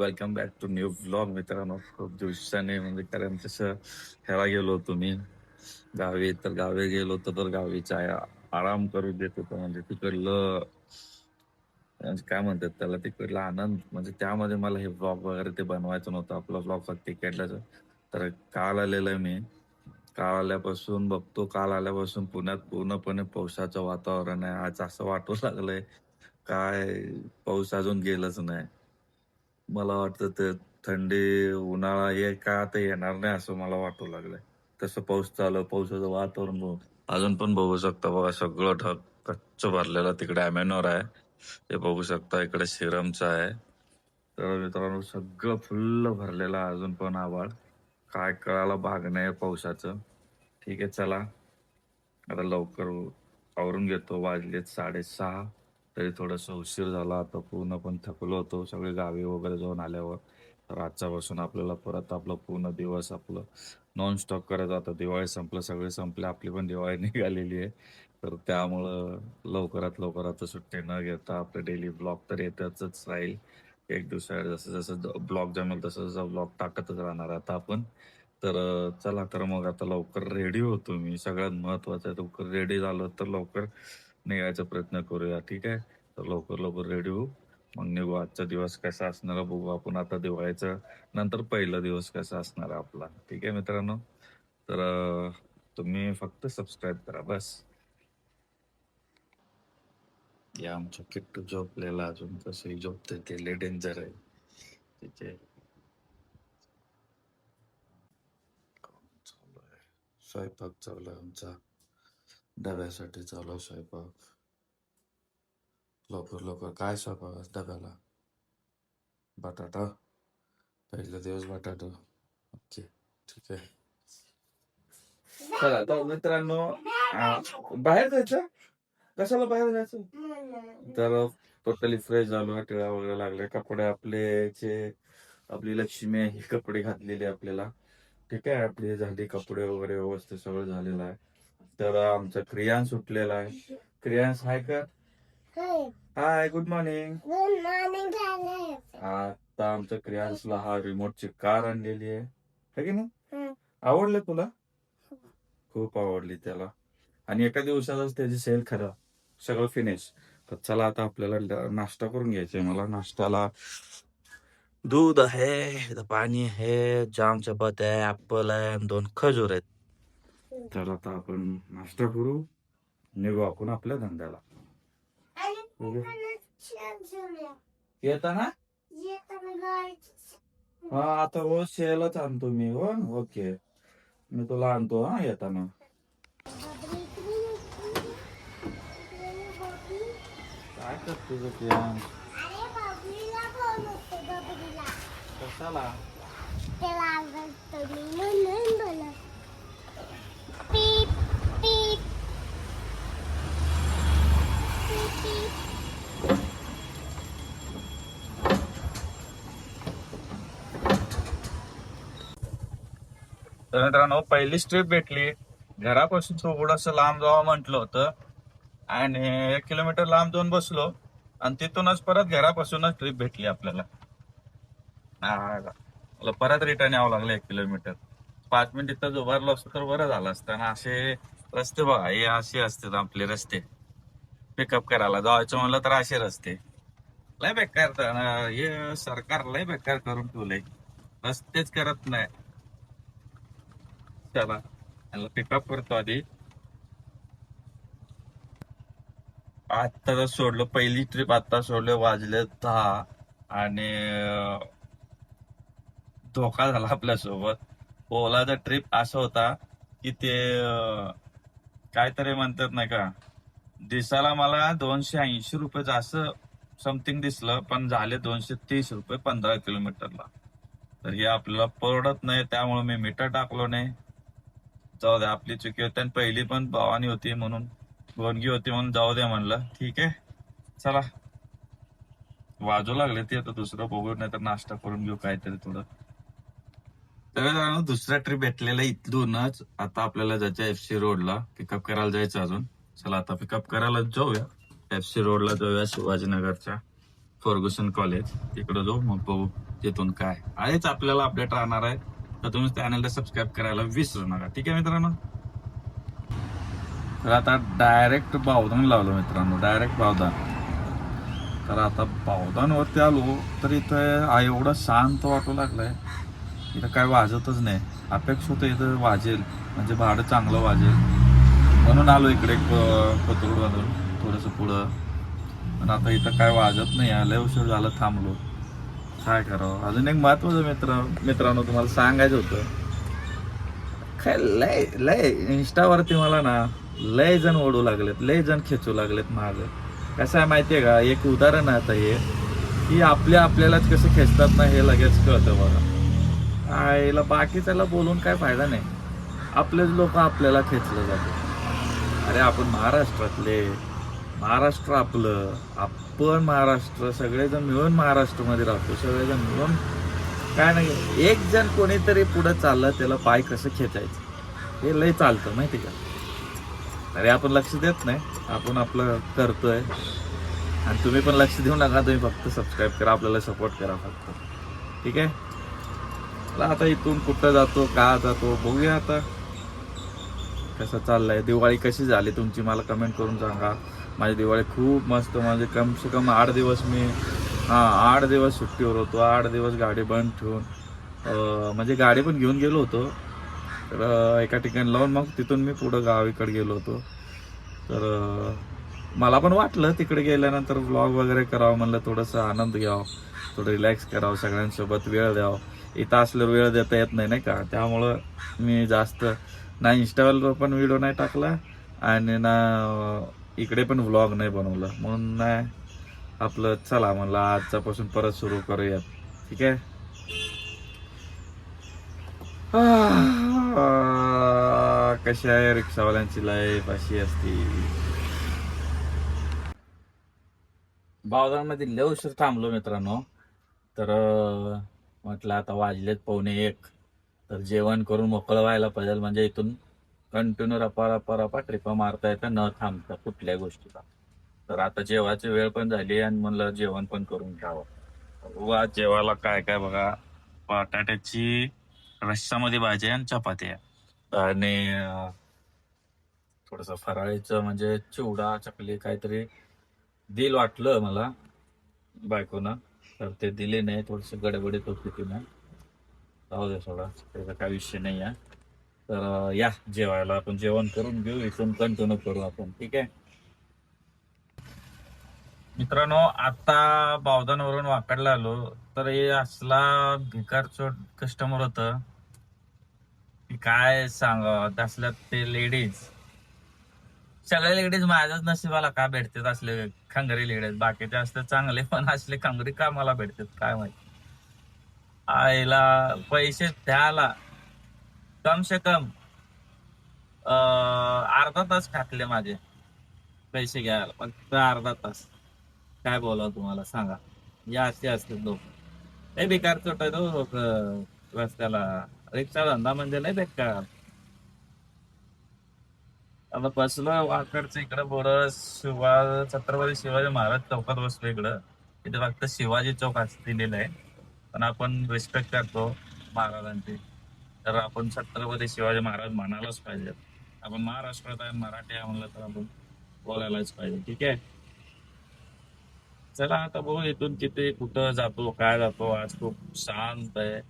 Welcome back to new blog मित्रांनो. खूप दिवसाने म्हणजे कारण तसं ह्याला गेलो होतो मी. गावी तर गावी गेलो होतो तर गावीचा आराम करू देत होतो. म्हणजे तिकडलं म्हणजे काय म्हणतात त्याला तिकडला आनंद. म्हणजे त्यामध्ये मला हे ब्लॉग वगैरे ते बनवायचं नव्हतं. आपला व्लॉग फक्त तिकडल्याच तर काल आलेलं मी. काल आल्यापासून बघतो काल आल्यापासून पुण्यात पूर्णपणे पावसाचं वातावरण आहे. आज असं वाटू लागलंय. काय पाऊस अजून गेलंच नाही. मला वाटतं ते थंडी उन्हाळा हे काय आता येणार नाही असं मला वाटू लागलंय. तसं पाऊस चालू पावसाचं वातावरण अजून पण बघू शकता बघा सगळं ढग कच्च भरलेलं तिकडे अमेनोर आहे. ते बघू शकता इकडे सिरमचं आहे. तर मित्रांनो सगळं फुल्ल भरलेलं अजून पण आभाळ. काय कळायला भाग नाही पावसाचं. ठीक आहे चला. आता लवकर आवरून घेतो. वाजलेत साडेसहा. तरी थोडंसं उशीर झाला. आता पूर्ण पण थकलो होतो. सगळे गावी वगैरे जाऊन आल्यावर तर आजच्यापासून आपल्याला परत आपलं पूर्ण दिवस आपलं नॉन स्टॉप करायचं. आता दिवाळी संपलं. सगळे संपले. आपली पण दिवाळी निघालेली आहे. तर त्यामुळं लवकरात लवकर आता सुट्टी न घेता आपलं डेली ब्लॉग तर येतच राहील. एक दिवसाआड जसं जसं ब्लॉग जमेल तसं जसं ब्लॉग टाकतच राहणार आता आपण. तर चला तर मग आता लवकर रेडी होतो मी. सगळ्यात महत्वाचं आहे लवकर रेडी झालो तर लवकर निघायचा प्रयत्न करूया. ठीक आहे? तर लवकर लवकर रेडी होऊ. मग निघू. आजचा दिवस कसा असणार बघू आपण. आता दिवाळीचा नंतर पहिला दिवस कसा असणार आपला. ठीक आहे मित्रांनो? तर तुम्ही फक्त सबस्क्राईब करा. बस. या आमच्या किट्टू झोपलेला अजून. कसंही झोपते ते. लय डेंजर आहे. तिचे आहे. स्वयंपाक चालू आहे आमचा. डब्यासाठी चालू आहे स्वयंपाक. लवकर लवकर. काय स्वयंपाक डब्याला? बटाटा? पहिला दिवस बटाटा. ओके ठीक आहे. चला तर मित्रांनो बाहेर जायचं? कशाला बाहेर जायचं? तर टोटली फ्रेश झालो टिळा वगैरे लागले. कपडे आपले जे आपली लक्ष्मी आहे ही कपडे घातलेले आपल्याला. ठीक आहे आपली झाली कपडे वगैरे व्यवस्थित सगळं झालेलं आहे. तर आमचा क्रियान सुटलेला आहे. क्रियांश हाय कर hi good morning good morning आता आमच्या क्रियांशला हा रिमोटची कार आणलेली आहे. है की नाही. आवडले तुला? खूप आवडली त्याला. आणि एका दिवसातच त्याची सेल खरं सगळं फिनिश तर चला आता आपल्याला नाश्ता करून घ्यायचंय. मला नाश्त्याला दूध आहे पाणी आहे जाम चपाती आहे ऍपल आहे दोन खजूर आहेत. तर आता आपण नाश्ता करू. निघू आपण आपल्या धंद्याला. येताना हा आता हो सेलच आणतो मी हो. ओके. मी तुला आणतो हा येताना. काय करतो बाबरीला कशाला त्याला आवडतो मी म्हणून बोलव पीप पीप पीप पीप तर मित्रांनो पहिली ट्रिप भेटली. घरापासून थोडस लांब जावं म्हटलं होतं. आणि एक किलोमीटर लांब जाऊन बसलो. आणि तिथूनच परत घरापासूनच ट्रिप भेटली आपल्याला. परत रिटर्न यावं लागलं एक किलोमीटर पाच मिनिट इथं उभारलो असतो तर बरं झालं असतं. आणि असे रस्ते बघा हे असे असतात आपले रस्ते. पिकअप करायला जायचं म्हणलं तर असे रस्ते. लय बेकार तर, हे सरकार लय बेकार करून ठेवलंय. रस्तेच करत नाही. चला त्याला पिकअप करतो आधी. आता जर सोडलं पहिली ट्रिप आता सोडलं वाजले दहा आणि धोका झाला आपल्यासोबत. ओलाचा ट्रिप असा होता की ते काहीतरी म्हणतात नाही का दिसाला मला दोनशे ऐंशी रुपयाचं असं समथिंग दिसलं पण झाले दोनशे तीस रुपये पंधरा किलोमीटरला. तर हे आपल्याला परवडत नाही त्यामुळे मी मीटर टाकलो नाही. जाऊ दे आपली चुकी होती आणि पहिली पण भावानी होती म्हणून गोनगी होती म्हणून जाऊ दे म्हणलं. ठीक आहे? चला. वाजू लागले ते आता दुसरं बघू नाही तर नाश्ता करून घेऊ काहीतरी थोडं. तर दुसरा ट्रिप भेटलेला इथूनच आता आपल्याला जायचं एफ सी रोडला पिकअप करायला जायचं अजून. चला आता पिकअप करायला जाऊया. एफ सी रोडला जाऊया शिवाजीनगरच्या फर्ग्युसन कॉलेज. तिकडे जाऊ मग बघू तिथून काय. आहेच आपल्याला अपडेट राहणार आहे. तर तुम्ही चॅनलला सबस्क्राईब करायला विसरू नका. ठीक आहे मित्रांनो? तर आता डायरेक्ट बावधान लावलं मित्रांनो. डायरेक्ट बावधान. तर आता बावधानवरती आलो तर इथं एवढं शांत वाटू लागलंय. इथं काय वाजतच नाही. अपेक्षा होतं इथं वाजेल. म्हणजे भाडं चांगलं वाजेल. म्हणून आलो इकडे कोथरूड बांधून थोडंसं पुढं. पण आता इथं काय वाजत नाही. आलं उशीर झालं थांबलो. काय करावं अजून एक महत्वाचं मित्र मित्रांनो तुम्हाला सांगायचं होतं. काय लय लय इंस्टावरती मला ना लय जण ओढू लागलेत लय जण खेचू लागलेत माझं कसं आहे माहितीये का? एक उदाहरण आता हे की आपल्या आपल्यालाच कसं खेचतात ना हे लगेच कळतं बघा. आईला बाकीच्याला बोलून काय फायदा नाही. आपलेच लोक आपल्याला खेचलं जाते. अरे आपण महाराष्ट्रातले महाराष्ट्र आपलं आपण महाराष्ट्र सगळेजण मिळून महाराष्ट्रामध्ये राहतो सगळेजण मिळून काय नाही एक जण कोणीतरी पुढं चाललं त्याला पाय कसं खेचायचं? हे लय चालतं माहिती का? अरे आपण लक्ष देत नाही आपण आपलं करतोय. आणि तुम्ही पण लक्ष देऊ नका तुम्ही फक्त सबस्क्राईब करा आपल्याला सपोर्ट करा फक्त. ठीक आहे? आता इथून कुठं जातो का जातो बघूया आता. कसं चाललंय दिवाळी कशी झाली तुमची मला कमेंट करून सांगा. माझी दिवाळी खूप मस्त म्हणजे कम से कम आठ दिवस मी हां आठ दिवस सुट्टीवर होतो. आठ दिवस गाडी बंद ठेवून म्हणजे गाडी पण घेऊन गेलो होतो. तर एका ठिकाणी लावून मग तिथून मी पुढं गावीकडे गेलो होतो. तर मला पण वाटलं तिकडे गेल्यानंतर व्लॉग वगैरे करावं म्हणलं थोडंसं आनंद घ्यावं. थोडं रिलॅक्स करावं सगळ्यांसोबत वेळ द्यावं. इथं असल्यावर वेळ देता येत नाही नाही का? त्यामुळं मी जास्त ना इंस्टावर पण व्हिडिओ नाही टाकला आणि ना इकडे पण व्लॉग नाही बनवलं. म्हणून नाही. आपलं चला म्हणलं आजच्यापासून परत सुरू करूयात. ठीक आहे? कशी आहे रिक्षावाल्यांची लाईफ अशी असती. बावधानमध्ये लय उशीर थांबलो मित्रांनो. तर म्हटलं आता वाजलेत पावणे एक. तर जेवण करून मोकळं व्हायला पाहिजे म्हणजे इथून कंटिन्यू रपा रपा रपा ट्रिपा मारता येतं न थांबता कुठल्या गोष्टीला. तर आता जेवायची वेळ पण झाली आणि म्हणलं जेवण पण करून घ्यावं. वा जेवायला काय काय बघा. बटाट्याची रश्शामध्ये भाजी आणि चपाती आणि थोडस फराळीचं म्हणजे चिवडा चकली काहीतरी दिल वाटलं मला बायकोनं. तर ते दिले नाही थोडस गडबडीत होती तिनं राहू दे सोडा त्याचा काही विषय नाही आहे तर या जेवायला आपण जेवण करून घेऊ. इथून कंटिन्यू करू आपण. ठीक आहे? मित्रांनो आता बावधानवरून वाकडला आलो तर हे असला भिकार चोट कस्टमर होत. काय सांग असल्यात ते लेडीज सगळ्या लेडीज माझ्याच नशिबाला का भेटतात असले खंगरी लेडीज बाकीचे असले चांगले पण असले खंगरी का मला भेटतात काय माहिती? आईला पैसे द्यायला. कम से कम अं, अर्धा तास टाकले माझे पैसे घ्यायला. फक्त अर्धा तास. काय बोलाव तुम्हाला? सांगा. या असे असते लोक. हे बेकार चोट आहे तो हो लोक. रस्त्याला. रिक्षा धंदा म्हणजे नाही बेकार. आता बसलो वाकडचं इकडं बोर. शिवा छत्रपती शिवाजी महाराज चौकात बसलो इकडं. इथे फक्त शिवाजी चौक असं दिलेलं आहे. पण आपण रिस्पेक्ट करतो महाराजांची. तर आपण छत्रपती शिवाजी महाराज म्हणायलाच पाहिजे आपण महाराष्ट्रात आहे मराठी आहे म्हणलं तर आपण बोलायलाच पाहिजे ठीक आहे? चला आता बघू इथून किती कुठं जातो काय जातो. आज खूप शांत आहे.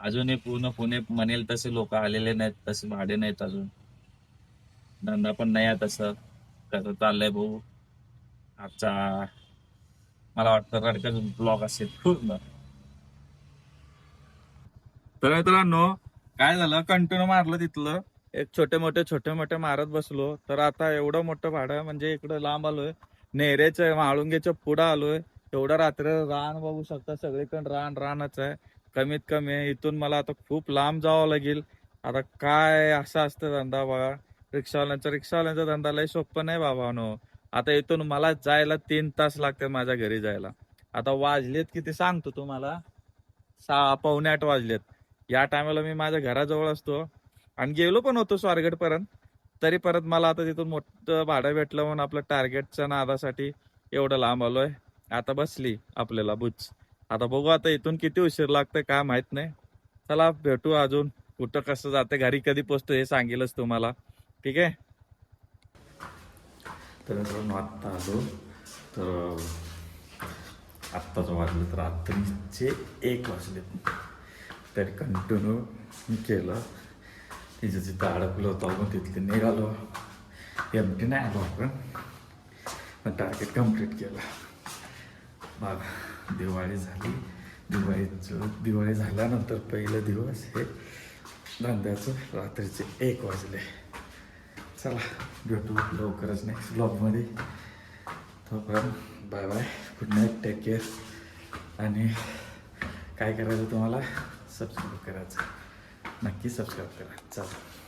अजूनही पूर्ण पुणे म्हणेल तसे लोक आलेले नाहीत तसे भाडे नाहीत अजून. धंदा पण नाही आहे तसं. कसं चाललंय भाऊ आजचा मला वाटतं रडकच ब्लॉग असेल. पूर्ण तर मित्रांनो काय झालं? कंटिन्यू मारलं तिथलं. एक छोटे मोठे छोटे मोठे मारत बसलो. तर आता एवढं मोठं भाडं म्हणजे इकडं लांब आलोय. नेहरेचं माळुंगेच्या पुढं आलोय. एवढं रात्र रान बघू शकता सगळीकडे. रान रानच आहे. कमीत कमी इथून मला आता खूप लांब जावं लागेल. आता काय असं असतं धंदा बघा. रिक्षावाल्यांचा रिक्षावाल्यांचा धंदा लय सोपं नाही बाबा नो आता इथून मला जायला तीन तास लागते माझ्या घरी जायला. आता वाजलेत किती? सांगतो तुम्हाला. सहा पावणे आठ वाजलेत. या टायमाला मी माझ्या घराजवळ असतो. आणि गेलो पण होतो स्वारगडपर्यंत तरी परत मला आता तिथून मोठं भाडं भेटलं म्हणून आपलं टार्गेटच्या नादासाठी एवढं लांब आलोय. आता बसली आपल्याला बुच आता बघू आता इथून किती उशीर लागतं काय माहीत नाही. चला भेटू अजून. कुठं कसं जाते घरी कधी पोचतो हे सांगेलच तुम्हाला. ठीक आहे? तर मित्रांनो आत्ता आलो. तर आत्ताच वाजलं तर आत्ताचे एक वाजले तरी कंटिन्यू मी केलं. तिचं जिथं अडकलं होतं आपण तिथले निघालो. एम टी नाही आलो आपण. पण टार्गेट कंप्लीट केलं. बघा दिवाळी झाली. दिवाळीचं दिवाळी झाल्यानंतर पहिला दिवस हे धंद्याचं रात्रीचे एक वाजले. चला भेटू लवकरच नेक्स्ट ब्लॉगमध्ये तोपर्यंत bye bye good night take care आणि काय करायचं तुम्हाला? सबस्क्राईब करायचं नक्की सबस्क्राईब करा. चला.